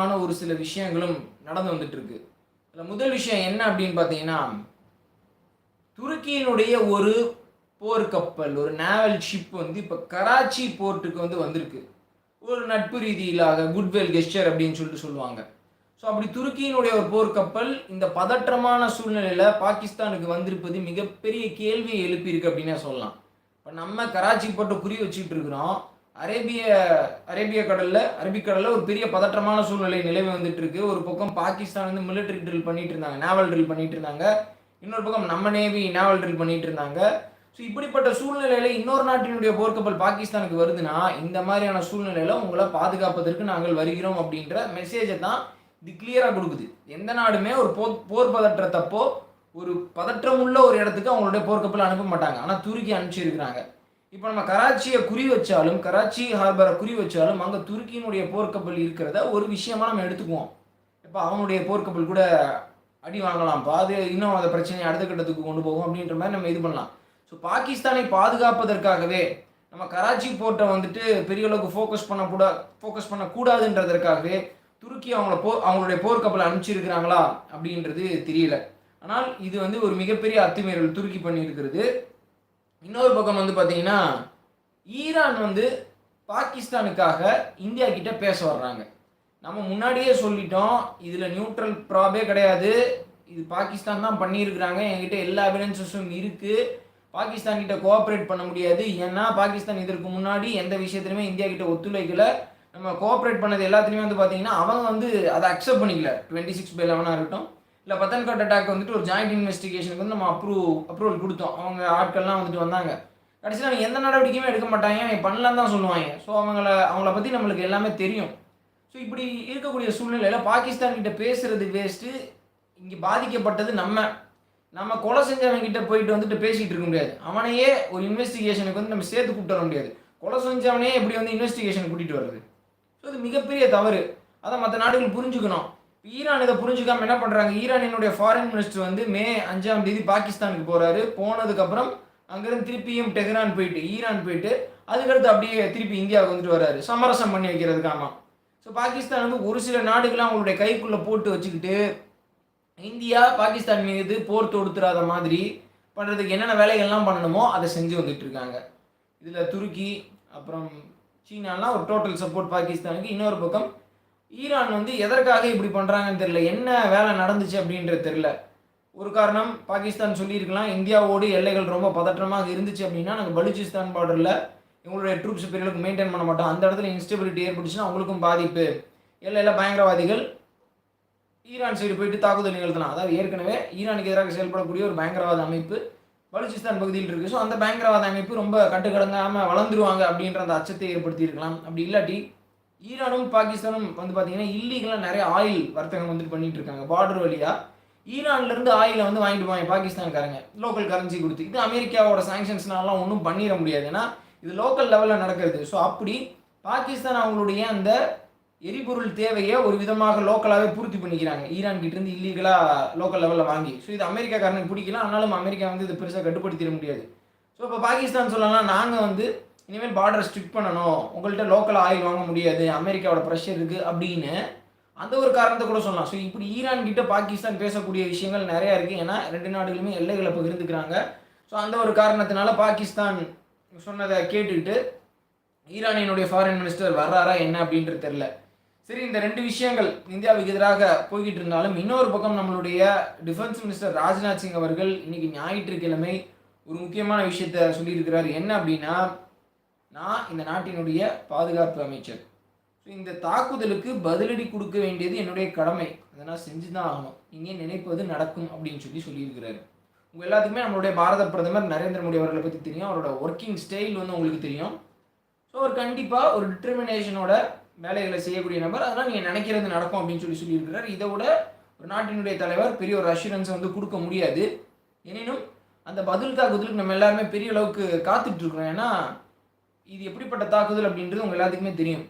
முக்கியமான ஒரு சில விஷயங்களும் நடந்து வந்துட்டுருக்கு. அதில் முதல் விஷயம் என்ன அப்படின்னு பார்த்தீங்கன்னா துருக்கியினுடைய ஒரு போர்க்கப்பல் ஒரு நேவல் ஷிப் வந்து இப்போ கராச்சி போர்ட்டுக்கு வந்து வந்திருக்கு. ஒரு நட்பு ரீதியிலாக குட்வெல் கெஸ்டர் அப்படின்னு சொல்லிட்டு சொல்லுவாங்க. ஸோ அப்படி துருக்கியினுடைய ஒரு போர்க்கப்பல் இந்த பதற்றமான சூழ்நிலையில் பாகிஸ்தானுக்கு வந்திருப்பது மிகப்பெரிய கேள்வியை எழுப்பியிருக்கு அப்படின்னே சொல்லலாம். இப்போ நம்ம கராச்சி போட்டு குறி வச்சுட்டு இருக்கிறோம். அரேபிய அரேபிய கடலில் அரபிக்கடலில் ஒரு பெரிய பதற்றமான சூழ்நிலை நிலவி வந்துட்டு இருக்கு ஒரு பக்கம் பாகிஸ்தான் வந்து மிலிட்டரி ட்ரில் பண்ணிட்டு இருந்தாங்க நேவல் ட்ரில் பண்ணிட்டு இருந்தாங்க இன்னொரு பக்கம் நம்ம நேவி நேவல் ட்ரில் பண்ணிட்டு இருந்தாங்க ஸோ இப்படிப்பட்ட சூழ்நிலையில இன்னொரு நாட்டினுடைய போர்க்கப்பல் பாகிஸ்தானுக்கு வருதுன்னா இந்த மாதிரியான சூழ்நிலையில உங்களை பாதுகாப்பதற்கு நாங்கள் வருகிறோம் அப்படின்ற மெசேஜை தான் இது கிளியராக கொடுக்குது. எந்த நாடுமே ஒரு போர் போர் பதற்றத்தப்போ ஒரு பதற்றமுள்ள ஒரு இடத்துக்கு அவங்களுடைய போர்க்கப்பல் அனுப்ப மாட்டாங்க. ஆனால் துருக்கி அனுப்பிச்சிருக்கிறாங்க. இப்போ நம்ம கராச்சியை குறி வச்சாலும் கராச்சி ஹார்பரை குறி வச்சாலும் அங்கே துருக்கியினுடைய போர்க்கப்பல் இருக்கிறத ஒரு விஷயமா நம்ம எடுத்துக்குவோம். இப்போ அவனுடைய போர்க்கப்பல் கூட அடி வாங்கலாம்ப்பா அது இன்னும் அந்த பிரச்சனையை அடுத்த கட்டத்துக்கு கொண்டு போகும் அப்படின்ற மாதிரி நம்ம இது பண்ணலாம். ஸோ பாகிஸ்தானை பாதுகாப்பதற்காகவே நம்ம கராச்சி போர்ட்டை வந்துட்டு பெரிய அளவுக்கு ஃபோக்கஸ் பண்ணக்கூடா ஃபோக்கஸ் பண்ணக்கூடாதுன்றதற்காகவே துருக்கி அவங்கள போ அவங்களுடைய போர்க்கப்பலை அனுப்பிச்சிருக்கிறாங்களா அப்படின்றது தெரியல. ஆனால் இது வந்து ஒரு மிகப்பெரிய அத்துமீறல் துருக்கி பண்ணியிருக்கிறது. இன்னொரு பக்கம் வந்து பார்த்தீங்கன்னா ஈரான் வந்து பாகிஸ்தானுக்காக இந்தியா கிட்ட பேச வர்றாங்க. நம்ம முன்னாடியே சொல்லிட்டோம் இதில் நியூட்ரல் ப்ராபே கிடையாது. இது பாகிஸ்தான் தான் பண்ணியிருக்கிறாங்க. என்கிட்ட எல்லா எவிடன்சஸும் இருக்குது பாகிஸ்தான் கிட்ட கோஆப்ரேட் பண்ண முடியாது. ஏன்னா பாகிஸ்தான் இதற்கு முன்னாடி எந்த விஷயத்துலையுமே இந்தியா கிட்ட ஒத்துழைக்கல. நம்ம கோஆப்ரேட் பண்ணது எல்லாத்துலேயுமே வந்து பார்த்தீங்கன்னா அவங்க வந்து அதை அக்செப்ட் பண்ணிக்கல. டுவெண்ட்டி சிக்ஸ் பை லெவனாக இருக்கட்டும். இல்லை பத்தன்கோட் அட்டாக் வந்துட்டு ஒரு ஜாயிண்ட் இன்வெஸ்டிகேஷனுக்கு வந்து நம்ம அப்ரூவ் அப்ரூவல் கொடுத்தோம். அவங்க ஆட்கள்லாம் வந்துட்டு வந்தாங்க. கடைசியில் அவங்க எந்த நடவடிக்கையுமே எடுக்க மாட்டாங்க. அவங்க பண்ணலன்னு தான் சொல்லுவாங்க. ஸோ அவங்கள அவங்கள பற்றி நம்மளுக்கு எல்லாமே தெரியும். ஸோ இப்படி இருக்கக்கூடிய சூழ்நிலையில் பாகிஸ்தான் கிட்ட பேசுறது வேஸ்ட்டு இங்கே பாதிக்கப்பட்டது நம்ம. நம்ம கொலை செஞ்சவங்க கிட்ட போயிட்டு வந்துட்டு பேசிகிட்டு இருக்க முடியாது. அவனையே ஒரு இன்வெஸ்டிகேஷனுக்கு வந்து நம்ம சேர்த்து கூப்பிட்டு வர முடியாது. கொலை செஞ்சவனே எப்படி வந்து இன்வெஸ்டிகேஷன் கூட்டிகிட்டு வர்றது? ஸோ இது மிகப்பெரிய தவறு. அதை மற்ற நாடுகள் புரிஞ்சுக்கணும். ஈரான் இதை புரிஞ்சுக்காம என்ன பண்ணுறாங்க ஈரானினுடைய ஃபாரின் மினிஸ்டர் வந்து மே அஞ்சாம் தேதி பாகிஸ்தானுக்கு போகிறாரு போனதுக்கப்புறம் அங்கேருந்து திருப்பியும் டெஹ்ரான் போயிட்டு ஈரான் போயிட்டு அதுக்கடுத்து அப்படியே திருப்பி இந்தியாவுக்கு வந்துட்டு வர்றாரு சமரசம் பண்ணி வைக்கிறதுக்காமா ஸோ பாகிஸ்தான் வந்து ஒரு சில நாடுகளை அவங்களுடைய கைக்குள்ளே போட்டு வச்சுக்கிட்டு இந்தியா பாகிஸ்தான் மீது போர் தொடுத்துறாத மாதிரி பண்ணுறதுக்கு என்னென்ன வேலைகள்லாம் பண்ணணுமோ அதை செஞ்சு வந்துட்டு இருக்காங்க. இதில் துருக்கி அப்புறம் சீனாலாம் ஒரு டோட்டல் சப்போர்ட் பாகிஸ்தானுக்கு. இன்னொரு பக்கம் ஈரான் வந்து எதற்காக இப்படி பண்ணுறாங்கன்னு தெரியல. என்ன வேலை நடந்துச்சு அப்படின்றது தெரியல. ஒரு காரணம் பாகிஸ்தான் சொல்லியிருக்கலாம். இந்தியாவோடு எல்லைகள் ரொம்ப பதற்றமாக இருந்துச்சு அப்படின்னா நாங்கள் பலூச்சிஸ்தான் பார்டரில் எங்களுடைய ட்ரூப்ஸ் பெரியளவுக்கு மெயின்டைன் பண்ண மாட்டோம். அந்த இடத்துல இன்ஸ்டபிலிட்டி ஏற்பட்டுச்சுன்னா அவங்களுக்கும் பாதிப்பு. எல்லையில் பயங்கரவாதிகள் ஈரான் சைடு போயிட்டு தாக்குதல் நிகழ்த்தலாம். அதாவது ஏற்கனவே ஈரானுக்கு எதிராக செயல்படக்கூடிய ஒரு பயங்கரவாத அமைப்பு பலூச்சிஸ்தான் பகுதியில் இருக்குது ஸோ அந்த பயங்கரவாத அமைப்பு ரொம்ப கட்டுக்கடங்காமல் வளர்ந்துருவாங்க அப்படின்ற அந்த அச்சத்தை ஏற்படுத்தியிருக்கலாம். அப்படி இல்லாட்டி ஈரானும் பாகிஸ்தானும் வந்து பார்த்தீங்கன்னா இல்லீகலாக நிறைய ஆயில் வர்த்தகம் வந்துட்டு பண்ணிட்டு இருக்காங்க. பார்டர் வழியாக ஈரான்லேருந்து ஆயிலை வந்து வாங்கிட்டு போவாங்க பாகிஸ்தான்காரங்க. லோக்கல் கரன்சி கொடுத்து. இது அமெரிக்காவோட சாங்ஷன்ஸ்னாலாம் ஒன்றும் பண்ணிட முடியாது. ஏன்னா இது லோக்கல் லெவலில் நடக்கிறது. ஸோ அப்படி பாகிஸ்தான் அவங்களுடைய அந்த எரிபொருள் தேவையை ஒரு விதமாக லோக்கலாகவே பூர்த்தி பண்ணிக்கிறாங்க. ஈரான் கிட்டேருந்து இல்லீகலாக லோக்கல் லெவலில் வாங்கி. ஸோ இது அமெரிக்காக்காரனுக்கு பிடிக்கல. ஆனாலும் அமெரிக்கா வந்து இது பெருசாக கட்டுப்படுத்திட முடியாது. ஸோ இப்போ பாகிஸ்தான் சொல்லலாம் நாங்கள் வந்து இனிமேல் பார்டரை ஸ்ட்ரிக்ட் பண்ணணும். உங்கள்கிட்ட லோக்கல் ஆயில் வாங்க முடியாது அமெரிக்காவோட ப்ரெஷர் இருக்குது அப்படின்னு அந்த ஒரு காரணத்தை கூட சொல்லலாம். ஸோ இப்படி ஈரான் கிட்ட பாகிஸ்தான் பேசக்கூடிய விஷயங்கள் நிறையா இருக்குது ஏன்னா ரெண்டு நாடுகளுமே எல்லைகளை பகிர்ந்துக்கிறாங்க. ஸோ அந்த ஒரு காரணத்தினால பாகிஸ்தான் சொன்னதை கேட்டுக்கிட்டு ஈரானியனுடைய ஃபாரின் மினிஸ்டர் வர்றாரா என்ன அப்படின்றது தெரில சரி இந்த ரெண்டு விஷயங்கள் இந்தியாவுக்கு எதிராக போய்கிட்டு இருந்தாலும் இன்னொரு பக்கம் நம்மளுடைய டிஃபென்ஸ் மினிஸ்டர் ராஜ்நாத் சிங் அவர்கள் இன்னைக்கு ஞாயிற்றுக்கிழமை ஒரு முக்கியமான விஷயத்த சொல்லியிருக்கிறார். என்ன அப்படின்னா நான் இந்த நாட்டினுடைய பாதுகாப்பு அமைச்சர். ஸோ இந்த தாக்குதலுக்கு பதிலடி கொடுக்க வேண்டியது என்னுடைய கடமை. அதை நான் செஞ்சு தான் ஆகணும். நீங்கள் நினைப்பது நடக்கும் அப்படின்னு சொல்லி சொல்லியிருக்கிறாரு. உங்கள் எல்லாத்துக்குமே நம்மளுடைய பாரத பிரதமர் நரேந்திர மோடி அவர்களை பற்றி தெரியும். அவரோட ஒர்க்கிங் ஸ்டைல் வந்து உங்களுக்கு தெரியும். ஸோ அவர் கண்டிப்பாக ஒரு டிட்டர்மினேஷனோட வேலைகளை செய்யக்கூடிய நபர். அதெல்லாம் நீங்கள் நினைக்கிறது நடக்கும் அப்படின்னு சொல்லி சொல்லியிருக்கிறார். இதை விட ஒரு நாட்டினுடைய தலைவர் பெரிய ஒரு அஷூரன்ஸை வந்து கொடுக்க முடியாது. எனினும் அந்த பதில் தாக்குதலுக்கு நம்ம எல்லாருமே பெரிய அளவுக்கு காத்துட்டு இருக்கிறோம். ஏன்னா இது எப்படிப்பட்ட தாக்குதல் அப்படின்றது உங்கள் எல்லாத்துக்குமே தெரியும்.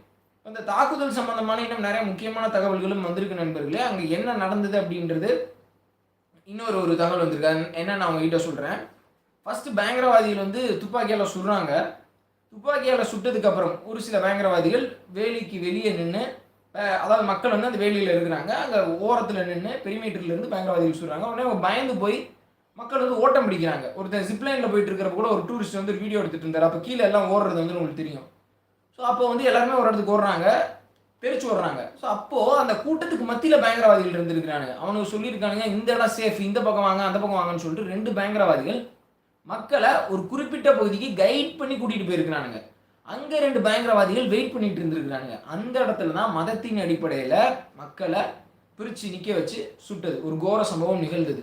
அந்த தாக்குதல் சம்பந்தமான இன்னும் நிறைய முக்கியமான தகவல்களும் வந்திருக்கு நண்பர்களே. அங்கே என்ன நடந்தது அப்படின்றது இன்னொரு ஒரு தகவல் வந்திருக்கு. என்ன நான் உங்ககிட்ட சொல்கிறேன் ஃபஸ்ட்டு பயங்கரவாதிகள் வந்து துப்பாக்கியால் சுடுறாங்க. துப்பாக்கியால் சுட்டதுக்கப்புறம் ஒரு சில பயங்கரவாதிகள் வேலிக்கு வெளியே நின்று அதாவது மக்கள் வந்து அந்த வேலியில் இருக்கிறாங்க. அங்கே ஓரத்தில் நின்று பெரிமீட்டர்லேருந்து பயங்கரவாதிகள் சுடுறாங்க. உடனே அவங்க பயந்து போய் மக்கள் வந்து ஓட்டம் பிடிக்கிறாங்க. ஒருத்தன் ஜிப்லைனில் போயிட்டு இருக்கிறப்ப கூட ஒரு டூரிஸ்ட் வந்து வீடியோ எடுத்துட்டு இருந்தார். அப்போ கீழே எல்லாம் ஓடுறது வந்து உங்களுக்கு தெரியும். ஸோ அப்போ வந்து எல்லாருமே ஒரு இடத்துக்கு ஓடுறாங்க. தெரிச்சு ஓடுறாங்க. ஸோ அப்போது அந்த கூட்டத்துக்கு மத்தியில் பயங்கரவாதிகள் இருந்திருக்கிறாங்க அவனுக்கு சொல்லியிருக்கானுங்க இந்த இடம் சேஃப் இந்த பக்கம் வாங்க அந்த பக்கம் வாங்கன்னு சொல்லிட்டு ரெண்டு பயங்கரவாதிகள் மக்களை ஒரு குறிப்பிட்ட பகுதிக்கு கைட் பண்ணி கூட்டிகிட்டு போயிருக்கிறானுங்க. அங்கே ரெண்டு பயங்கரவாதிகள் வெயிட் பண்ணிட்டு இருந்திருக்கிறானுங்க. அந்த இடத்துல தான் மதத்தின் அடிப்படையில் மக்களை பிரித்து நிற்க வச்சு சுட்டது. ஒரு கோர சம்பவம் நிகழ்ந்தது.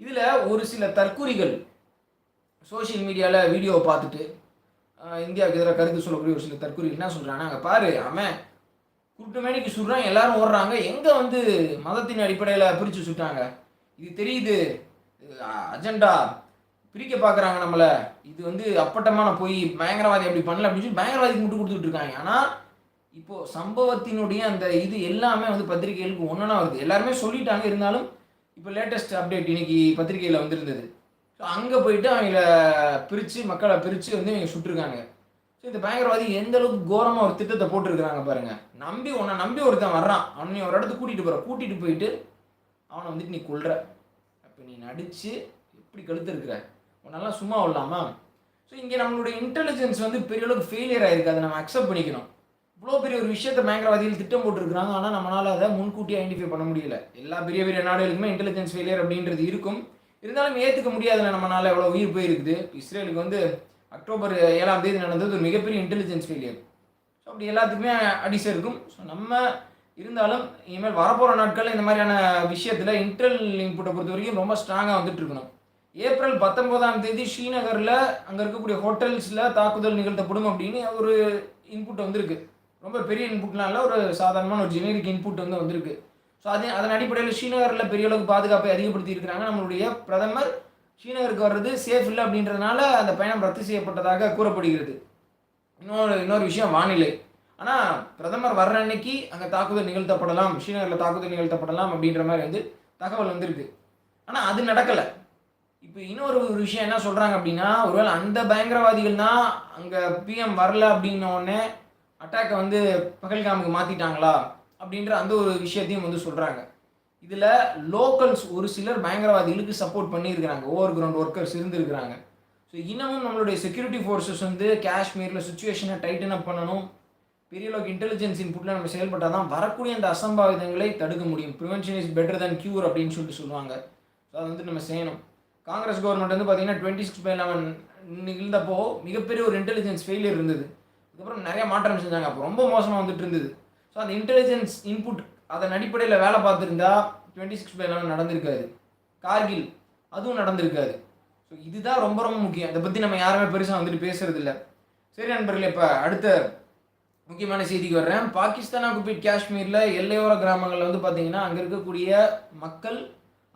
இதில் ஒரு சில தற்கூறிகள் சோஷியல் மீடியாவில் வீடியோவை பார்த்துட்டு இந்தியாவுக்கு எதிராக கருத்து சொல்லக்கூடிய ஒரு சில தற்கூறிகள் என்ன சொல்கிறாங்க அங்கே பாரு அவன் குருட்டு சுடுறான் எல்லாரும் ஓடுறாங்க எங்கே வந்து மதத்தின் அடிப்படையில் பிரித்து சுட்டாங்க? இது தெரியுது. அஜெண்டா பிரிக்க பார்க்குறாங்க நம்மளை. இது வந்து அப்பட்டமான போய் பயங்கரவாதி அப்படி பண்ணல அப்படின்னு சொல்லி பயங்கரவாதிக்கு முட்டு கொடுத்துட்டு இருக்காங்க. ஆனால் இப்போது சம்பவத்தினுடைய அந்த இது எல்லாமே வந்து பத்திரிகைகளுக்கு ஒன்றுனா வருது. எல்லாருமே சொல்லிட்டாங்க இருந்தாலும் இப்போ லேட்டஸ்ட் அப்டேட் இன்னைக்கு பத்திரிகையில் வந்திருந்தது. ஸோ அங்கே போயிட்டு அவங்கள பிரித்து மக்களை பிரித்து வந்து இவங்க சுட்டிருக்காங்க. ஸோ இந்த பயங்கரவாதி எந்த அளவுக்கு கோரமாக ஒரு திட்டத்தை போட்டிருக்கிறாங்க பாருங்கள் நம்பி உன்னை நம்பி ஒருத்தன் வர்றான். அவனை நீ ஒரு இடத்துக்கு கூட்டிகிட்டு போகிற கூட்டிகிட்டு போயிட்டு அவனை வந்துட்டு நீ கொள்ற அப்போ நீ நடித்து எப்படி கழுத்துருக்குற? உன்னெல்லாம் சும்மா விடலாமா? ஸோ இங்கே நம்மளுடைய இன்டெலிஜென்ஸ் வந்து பெரிய அளவுக்கு ஃபெயிலியர் ஆயிருக்கு. அதை நம்ம அக்செப்ட் பண்ணிக்கணும். இவ்வளோ பெரிய ஒரு விஷயத்தை பயங்கரவாதிகள் திட்டம் போட்டிருக்கிறாங்க. ஆனால் நம்மளால் அதை முன்கூட்டி ஐடென்டிஃபை பண்ண முடியல. எல்லா பெரிய பெரிய நாடுகளுக்குமே இன்டெலிஜென்ஸ் ஃபெயிலியர் அப்படின்றது இருக்கும். இருந்தாலும் ஏற்றுக்க முடியாதுல நம்மளால் எவ்வளோ உயிர் போயிருக்குது. இஸ்ரேலுக்கு வந்து அக்டோபர் ஏழாம் தேதி நடந்தது ஒரு மிகப்பெரிய இன்டெலிஜென்ஸ் ஃபெயிலியர் ஸோ அப்படி எல்லாத்துக்குமே அடிசை இருக்கும். ஸோ நம்ம இருந்தாலும் இனிமேல் வரப்போகிற நாட்களில் இந்த மாதிரியான விஷயத்தில் இன்டெல் இன்புட்டை பொறுத்த வரைக்கும் ரொம்ப ஸ்ட்ராங்காக வந்துட்டு இருக்கணும் ஏப்ரல் பத்தொன்பதாம் தேதி ஸ்ரீநகரில் அங்கே இருக்கக்கூடிய ஹோட்டல்ஸில் தாக்குதல் நிகழ்த்தப்படும் அப்படின்னு ஒரு இன்புட் வந்திருக்கு. ரொம்ப பெரிய இன்புட்லாம் இல்லை ஒரு சாதாரணமான ஒரு ஜெனரிக் இன்புட் வந்து வந்திருக்கு. ஸோ அதே அதன் அடிப்படையில் ஸ்ரீநகரில் பெரிய அளவுக்கு பாதுகாப்பை அதிகப்படுத்தி இருக்கிறாங்க நம்மளுடைய பிரதமர் ஸ்ரீநகருக்கு வர்றது சேஃப் இல்லை அப்படின்றதுனால அந்த பயணம் ரத்து செய்யப்பட்டதாக கூறப்படுகிறது. இன்னொரு இன்னொரு விஷயம் வானிலை. ஆனால் பிரதமர் வர்ற அன்னைக்கு அங்கே தாக்குதல் நிகழ்த்தப்படலாம் ஸ்ரீநகரில் தாக்குதல் நிகழ்த்தப்படலாம் அப்படின்ற மாதிரி வந்து தகவல் வந்திருக்கு. ஆனால் அது நடக்கலை. இப்போ இன்னொரு ஒரு விஷயம் என்ன சொல்கிறாங்க அப்படின்னா ஒருவேளை அந்த பயங்கரவாதிகள் தான் அங்கே பிஎம் வரல அப்படின்ன உடனே அட்டாக்கை வந்து பகல்காமுக்கு மாற்றிட்டாங்களா அப்படின்ற அந்த ஒரு விஷயத்தையும் வந்து சொல்கிறாங்க இதில் லோக்கல்ஸ் ஒரு சிலர் பயங்கரவாதிகளுக்கு சப்போர்ட் பண்ணியிருக்கிறாங்க. ஓவர் கிரவுண்ட் ஒர்க்கர்ஸ் இருந்திருக்கிறாங்க. ஸோ இன்னமும் நம்மளுடைய செக்யூரிட்டி ஃபோர்ஸஸ் வந்து காஷ்மீரில் சுச்சுவேஷனை டைட்டன் அப் பண்ணணும். பெரிய அளவுக்கு இன்டெலிஜென்ஸ் இன்புட்டில் நம்ம செயல்பட்டால் தான் வரக்கூடிய அந்த அசம்பாவிதங்களை தடுக்க முடியும். Prevention is better than cure அப்படின்னு சொல்லிட்டு சொல்லுவாங்க. ஸோ அதை வந்து நம்ம செய்யணும். காங்கிரஸ் கவர்மெண்ட் வந்து பார்த்தீங்கன்னா டுவெண்ட்டி சிக்ஸ் பை லெவன் நிகழ்ந்தப்போ மிகப்பெரிய ஒரு இன்டெலிஜென்ஸ் ஃபெயிலியர் இருந்தது. அதுக்கப்புறம் நிறைய மாற்றம் செஞ்சாங்க. அப்போ ரொம்ப மோசமாக வந்துட்டு இருந்தது. ஸோ அந்த இன்டெலிஜென்ஸ் இன்புட் அதன் அடிப்படையில் வேலை பார்த்துருந்தா டுவெண்ட்டி சிக்ஸ் பை லெவன் நடந்திருக்காது. கார்கில் அதுவும் நடந்திருக்காது. ஸோ இதுதான் ரொம்ப ரொம்ப முக்கியம். இதை பற்றி நம்ம யாருமே பெருசாக வந்துட்டு பேசுறது இல்லை சரி நண்பர்களே இப்போ அடுத்த முக்கியமான செய்திக்கு வர்றேன். பாகிஸ்தான் ஆக்குபைட் காஷ்மீரில் எல்லையோர கிராமங்களில் வந்து பார்த்தீங்கன்னா அங்கே இருக்கக்கூடிய மக்கள்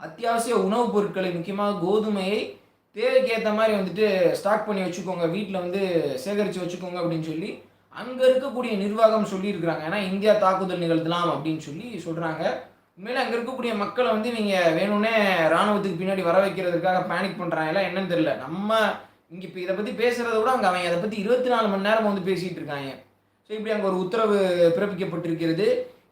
அத்தியாவசிய உணவுப் பொருட்களை முக்கியமாக கோதுமையை தேவைக்கு ஏற்ற மாதிரி வந்துட்டு ஸ்டாக் பண்ணி வச்சுக்கோங்க. வீட்டில் வந்து சேகரித்து வச்சுக்கோங்க அப்படின்னு சொல்லி அங்கே இருக்கக்கூடிய நிர்வாகம் சொல்லியிருக்கிறாங்க. ஏன்னா இந்தியா தாக்குதல் நிகழ்த்தலாம் அப்படின்னு சொல்லி சொல்கிறாங்க உண்மையிலே அங்கே இருக்கக்கூடிய மக்களை வந்து நீங்கள் வேணும்னே ராணுவத்துக்கு பின்னாடி வர வைக்கிறதுக்காக பேனிக் பண்ணுறாங்களா என்னன்னு தெரியல. நம்ம இங்கே இப்போ இதை பற்றி பேசுகிறத விட அங்கே அவங்க அதை பற்றி இருபத்தி நாலு மணி நேரம் வந்து பேசிகிட்டு இருக்காங்க. ஸோ இப்படி அங்கே ஒரு உத்தரவு பிறப்பிக்கப்பட்டிருக்கிறது.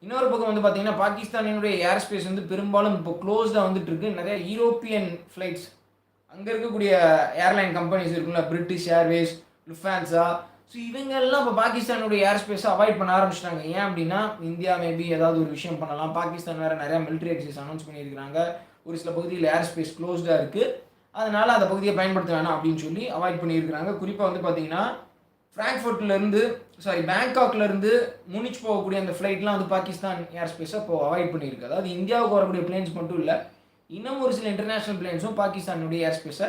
இன்னொரு பக்கம் வந்து பார்த்தீங்கன்னா பாகிஸ்தானினுடைய ஏர் ஸ்பேஸ் வந்து பெரும்பாலும் இப்போ க்ளோஸ்டாக வந்துட்டு இருக்கு. நிறைய யூரோப்பியன் ஃப்ளைட்ஸ் அங்கே இருக்கக்கூடிய ஏர்லைன் கம்பெனிஸ் இருக்குல்ல பிரிட்டிஷ் ஏர்வேஸ் லுஃபான்ஸா ஸோ இவங்கெல்லாம் இப்போ பாகிஸ்தானுடைய ஏர் ஸ்பேஸை அவாய்ட் பண்ண ஆரம்பிச்சிட்டாங்க. ஏன் அப்படின்னா இந்தியா மேபி ஏதாவது ஒரு விஷயம் பண்ணலாம். பாகிஸ்தான் வேறு நிறையா மிலிட்ரி எக்ஸைஸ் அனௌன்ஸ் பண்ணியிருக்கிறாங்க. ஒரு சில பகுதியில் ஏர் ஸ்பேஸ் க்ளோஸ்டாக இருக்குது அதனால் அந்த பகுதியை பயன்படுத்த வேணாம் அப்படின்னு சொல்லி அவாய்ட் பண்ணியிருக்கிறாங்க. குறிப்பாக வந்து பார்த்தீங்கன்னா ஃப்ராங்க்ஃபர்ட்லேருந்து சாரி பேங்காக்லேருந்து முனிச் போகக்கூடிய அந்த ஃப்ளைட்லாம் வந்து பாகிஸ்தான் ஏர் ஸ்பேஸை இப்போ அவாய்ட் பண்ணியிருக்கு. அதாவது இந்தியாவுக்கு வரக்கூடிய பிளேன்ஸ் மட்டும் இல்லை இன்னும் ஒரு சில இன்டர்நேஷ்னல் பிளேன்ஸும் பாகிஸ்தானுடைய ஏர் ஸ்பேஸை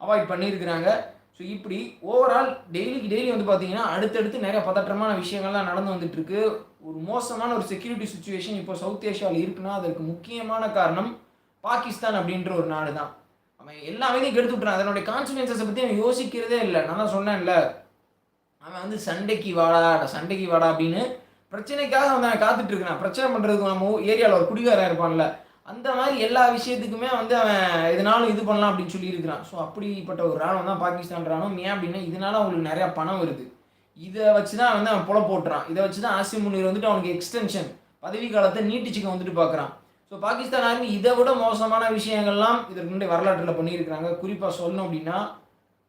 அவாய்ட் பண்ணியிருக்கிறாங்க. ஸோ இப்படி ஓவரால் டெய்லிக்கு டெய்லி வந்து பார்த்தீங்கன்னா அடுத்தடுத்து நிறைய பதற்றமான விஷயங்கள்லாம் நடந்து வந்துட்டுருக்கு. ஒரு மோசமான ஒரு செக்யூரிட்டி சுச்சுவேஷன் இப்போ சவுத் ஏஷியாவில் இருக்குன்னா அதற்கு முக்கியமான காரணம் பாகிஸ்தான் அப்படின்ற ஒரு நாடு தான். அவன் எல்லா கெடுத்து விட்டுறான் அதனுடைய கான்சிக்வன்சஸை பற்றி அவன் யோசிக்கிறதே இல்லை. நான் தான் சொன்னேன்ல. அவன் வந்து சண்டைக்கு வாடா சண்டைக்கு வாடா அப்படின்னு பிரச்சனைக்காக அவன் காத்துட்டு இருக்கான் பிரச்சனை பண்ணுறதுக்கு நம்ம ஏரியாவில் ஒரு குடிகாரன் இருப்பான்ல. அந்த மாதிரி எல்லா விஷயத்துக்குமே வந்து அவன் எதனாலும் இது பண்ணலாம் அப்படின்னு சொல்லி இருக்கிறான் ஸோ அப்படிப்பட்ட ஒரு ராணுவம் தான் பாகிஸ்தான் ராணுவம் ஏன் அப்படின்னா இதனால அவங்களுக்கு நிறையா பணம் வருது. இதை வச்சு தான் வந்து அவன் புல போட்டுறான். இதை வச்சு தான் ஆசிம் முனீர் வந்துட்டு அவனுக்கு எக்ஸ்டென்ஷன் பதவி காலத்தை நீட்டிச்சுக்க வந்துட்டு பார்க்குறான். ஸோ பாகிஸ்தான் ஆர்மி இதை விட மோசமான விஷயங்கள்லாம் இதற்கு முன்னாடி வரலாற்றில் பண்ணியிருக்கிறாங்க. குறிப்பாக சொல்லணும் அப்படின்னா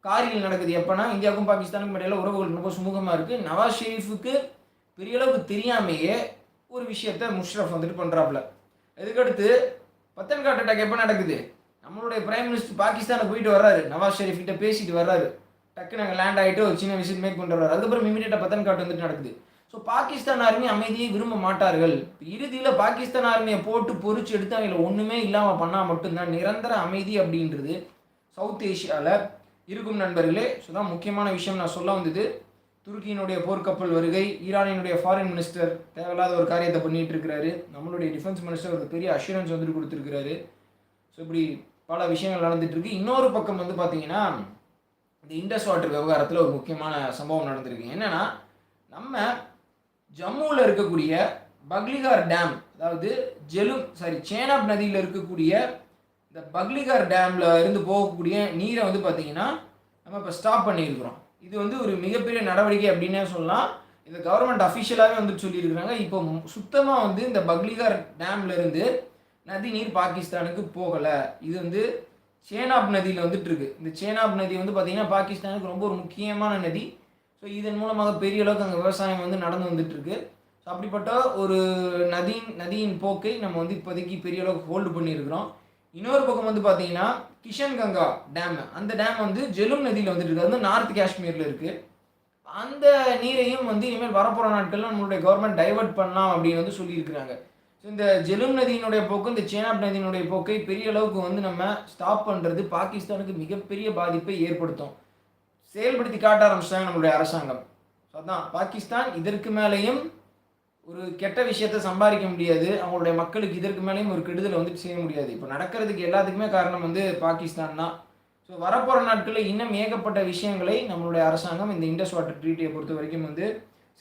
காரியில் நடக்குது எப்போனா இந்தியாவுக்கும் பாகிஸ்தானுக்கும் இடையில உறவுகள் ரொம்ப சுமூகமாக இருக்குது நவாஸ் ஷெரீஃபுக்கு பெரிய அளவுக்கு தெரியாமையே ஒரு விஷயத்த முஷ்ரஃப் வந்துட்டு பண்ணுறாப்புல இதுக்கடுத்து பத்தன்காட் அட்டாக் எப்போ நடக்குது? நம்மளுடைய பிரைம் மினிஸ்டர் பாகிஸ்தானுக்கு போயிட்டு வர்றாரு. நவாஸ் ஷெரீஃப் கிட்ட பேசிட்டு வர்றாரு. டக்குன்னு நாங்கள் லேண்ட் ஆகிட்டு ஒரு சின்ன விசிட் மேக் பண்ணுறாரு அதுக்கப்புறம் இமீடியட்டாக பத்தன்காட் வந்துட்டு நடக்குது. ஸோ பாகிஸ்தான் ஆர்மி அமைதியை விரும்ப மாட்டார்கள். இறுதியில் பாகிஸ்தான் ஆர்மியை போட்டு பொறிச்சு எடுத்து அவங்கள ஒன்றுமே இல்லாமல் பண்ணால் மட்டும்தான் நிரந்தர அமைதி அப்படின்றது சவுத் ஏஷியாவில் இருக்கும் நண்பர்களே. ஸோ தான் முக்கியமான விஷயம் நான் சொல்ல வந்தது. துருக்கியினுடைய போர்க்கப்பல் வருகை ஈரானினுடைய ஃபாரின் மினிஸ்டர் தேவையில்லாத ஒரு காரியத்தை பண்ணிட்டு இருக்கிறாரு நம்மளுடைய டிஃபென்ஸ் மினிஸ்டர் ஒரு பெரிய அஷூரன்ஸ் வந்துட்டு கொடுத்துருக்கிறாரு. ஸோ இப்படி பல விஷயங்கள் நடந்துட்டு இருக்கு இன்னொரு பக்கம் வந்து பார்த்தீங்கன்னா இந்த இண்டஸ் வாட்டர் விவகாரத்தில் ஒரு முக்கியமான சம்பவம் நடந்திருக்கு. என்னன்னா நம்ம ஜம்முவில் இருக்கக்கூடிய பக்லிகார் டேம் அதாவது ஜெலும் சாரி சேனாப் நதியில் இருக்கக்கூடிய இந்த பக்லிகார் டேமில் இருந்து போகக்கூடிய நீரை வந்து பார்த்தீங்கன்னா நம்ம இப்போ ஸ்டாப் பண்ணியிருக்கிறோம். இது வந்து ஒரு மிகப்பெரிய நடவடிக்கை அப்படின்னே சொல்லலாம். இது கவர்மெண்ட் அஃபிஷியலாகவே வந்து சொல்லியிருக்கிறாங்க. இப்போ சுத்தமாக வந்து இந்த பக்லிகார் டேம்லேருந்து நதி நீர் பாகிஸ்தானுக்கு போகலை. இது வந்து சேனாப் நதியில் வந்துட்டு இருக்கு. இந்த சேனாப் நதி வந்து பார்த்திங்கன்னா பாகிஸ்தானுக்கு ரொம்ப ஒரு முக்கியமான நதி. ஸோ இதன் மூலமாக பெரிய அளவுக்கு அங்கே விவசாயம் வந்து நடந்து வந்துட்டுருக்கு ஸோ அப்படிப்பட்ட ஒரு நதியின் நதியின் போக்கை நம்ம வந்து இப்போதைக்கு பெரிய அளவுக்கு ஹோல்டு பண்ணியிருக்கிறோம். இன்னொரு பக்கம் வந்து பார்த்தீங்கன்னா கிஷன் கங்கா டேம் அந்த டேம் வந்து ஜெலும் நதியில் வந்துட்டு இருக்குது வந்து நார்த் காஷ்மீரில் இருக்குது அந்த நீரையும் வந்து இனிமேல் வரப்போகிற நாட்களில் நம்மளுடைய கவர்மெண்ட் டைவர்ட் பண்ணலாம் அப்படின்னு வந்து சொல்லியிருக்கிறாங்க. ஸோ இந்த ஜெலும் நதியினுடைய போக்கு இந்த சேனாப் நதியினுடைய போக்கை பெரிய அளவுக்கு வந்து நம்ம ஸ்டாப் பண்ணுறது பாகிஸ்தானுக்கு மிகப்பெரிய பாதிப்பை ஏற்படுத்தும். செயல்படுத்தி காட்ட ஆரம்பிச்சிட்டாங்க நம்மளுடைய அரசாங்கம். ஸோ அதான். பாகிஸ்தான் இதற்கு மேலேயும் ஒரு கெட்ட விஷயத்தை சம்பாதிக்க முடியாது. அவங்களுடைய மக்களுக்கு இதற்கு மேலேயும் ஒரு கெடுதலை வந்துட்டு செய்ய முடியாது. இப்போ நடக்கிறதுக்கு எல்லாத்துக்குமே காரணம் வந்து பாகிஸ்தான் தான். ஸோ வரப்போகிற நாட்களில் இன்னும் ஏகப்பட்ட விஷயங்களை நம்மளுடைய அரசாங்கம் இந்த இண்டஸ் வாட்டர் ட்ரீட்டியை பொறுத்த வரைக்கும் வந்து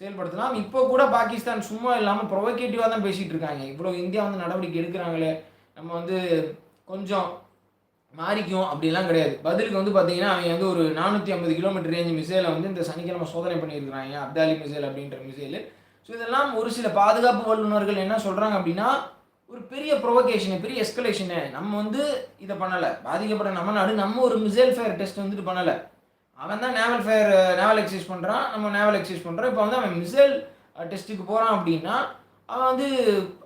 செயல்படுத்தலாம். இப்போ கூட பாகிஸ்தான் சும்மா இல்லாமல் ப்ரொவோகேட்டிவாக தான் பேசிகிட்டு இருக்காங்க. இவ்வளோ இந்தியா வந்து நடவடிக்கை எடுக்கிறாங்களே. நம்ம வந்து கொஞ்சம் மாறிக்கும் அப்படிலாம் கிடையாது. பதிலுக்கு வந்து பார்த்தீங்கன்னா அவங்க வந்து ஒரு நானூற்றி ஐம்பது கிலோமீட்டர் ரேஞ்ச் மிசைலை வந்து இந்த சனிக்கிழமை சோதனை பண்ணியிருக்கிறாங்க. அப்தாலி மிசைல் அப்படின்ற மிசைல் ஸோ இதெல்லாம் ஒரு சில பாதுகாப்பு வல்லுநர்கள் என்ன சொல்கிறாங்க அப்படின்னா ஒரு பெரிய ப்ரொவகேஷனு பெரிய எஸ்கலேஷனு நம்ம வந்து இதை பண்ணலை. பாதிக்கப்பட்ட நம்ம நாடு நம்ம ஒரு மிசைல் ஃபயர் டெஸ்ட் வந்துட்டு பண்ணலை. அவன் தான் நேவல் ஃபயர் நேவல் எக்ஸைஸ் பண்ணுறான் நம்ம நேவல் எக்ஸைஸ் பண்ணுறோம் இப்போ வந்து அவன் மிசைல் டெஸ்ட்டுக்கு போகிறான் அப்படின்னா அவன் வந்து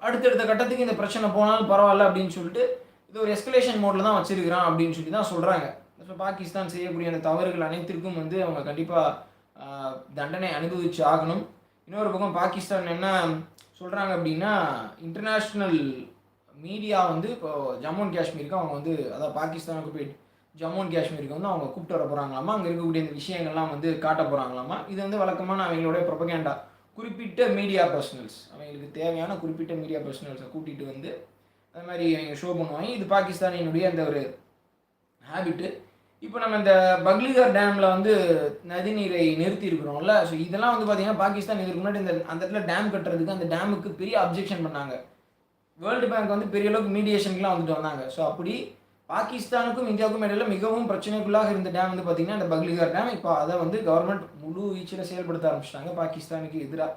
அடுத்தடுத்த கட்டத்துக்கு இந்த பிரச்சனை போனாலும் பரவாயில்ல அப்படின்னு சொல்லிட்டு இது ஒரு எஸ்கலேஷன் மோடில் தான் வச்சிருக்கிறான் அப்படின்னு சொல்லி தான் சொல்கிறாங்க ஸோ பாகிஸ்தான் செய்யக்கூடிய அந்த தவறுகள் அனைத்திற்கும் வந்து அவங்க கண்டிப்பாக தண்டனை அனுபவிச்சு ஆகணும். இன்னொரு பக்கம் பாகிஸ்தான் என்ன சொல்கிறாங்க அப்படின்னா இன்டர்நேஷ்னல் மீடியா வந்து இப்போ ஜம்மு அண்ட் காஷ்மீருக்கு அவங்க வந்து அதாவது பாகிஸ்தானுக்கு போயிட்டு ஜம்மு அண்ட் காஷ்மீருக்கு வந்து அவங்க கூப்பிட்டு வர போகிறாங்களாமா அங்கே இருக்கக்கூடிய இந்த விஷயங்கள்லாம் வந்து காட்ட போகிறாங்களாமா இது வந்து வழக்கமான அவங்களுடைய ப்ரொபகேண்டா குறிப்பிட்ட மீடியா பர்சனல்ஸ் அவங்களுக்கு தேவையான குறிப்பிட்ட மீடியா பர்சனல்ஸை கூட்டிகிட்டு வந்து அது மாதிரி அவங்க ஷோ பண்ணுவாங்க. இது பாகிஸ்தானினுடைய அந்த ஒரு ஹேபிட்டு இப்போ நம்ம இந்த பக்லிகர் டேமில் வந்து நதிநீரை நிறுத்தி இருக்கிறோம்ல ஸோ இதெல்லாம் வந்து பார்த்தீங்கன்னா பாகிஸ்தான் இதுக்கு முன்னாடி இந்த அந்த இடத்துல டேம் கட்டுறதுக்கு அந்த டேமுக்கு பெரிய அப்ஜெக்ஷன் பண்ணாங்க. வேர்ல்டு பேங்க் வந்து பெரிய அளவுக்கு மீடியேஷனுக்குலாம் வந்துட்டு வந்தாங்க. ஸோ அப்படி பாகிஸ்தானுக்கும் இந்தியாவுக்கும் இடையில மிகவும் பிரச்சனைக்குள்ளாக இருந்த டேம் வந்து பார்த்தீங்கன்னா இந்த பக்லிகர் டேம். இப்போ அதை வந்து கவர்மெண்ட் முழு வீச்சில் செயல்படுத்த ஆரம்பிச்சிட்டாங்க. பாகிஸ்தானுக்கு எதிராக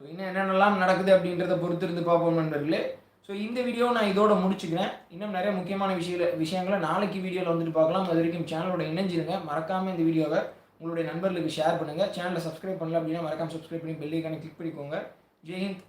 ஸோ இன்னும் என்னென்னலாம் நடக்குது அப்படின்றத பொறுத்து இருந்து பார்ப்போம் நண்பர்களே. ஸோ இந்த வீடியோ நான் இதோட முடிச்சுக்கிறேன். இன்னும் நிறைய முக்கியமான விஷய விஷயங்களை நாளைக்கு வீடியோவில் வந்துட்டு பார்க்கலாம். அது வரைக்கும் சேனலோட இணைஞ்சிருங்க. மறக்காமல் இந்த வீடியோவை உங்களுடைய நண்பர்களுக்கு ஷேர் பண்ணுங்கள் சேனலை சப்ஸ்கிரைப் பண்ணல அப்படின்னா மறக்காம சப்ஸ்கிரைப் பண்ணி பெல் ஐக்கானை கிளிக் பண்ணிக்கோங்க. ஜெய்ஹிந்த்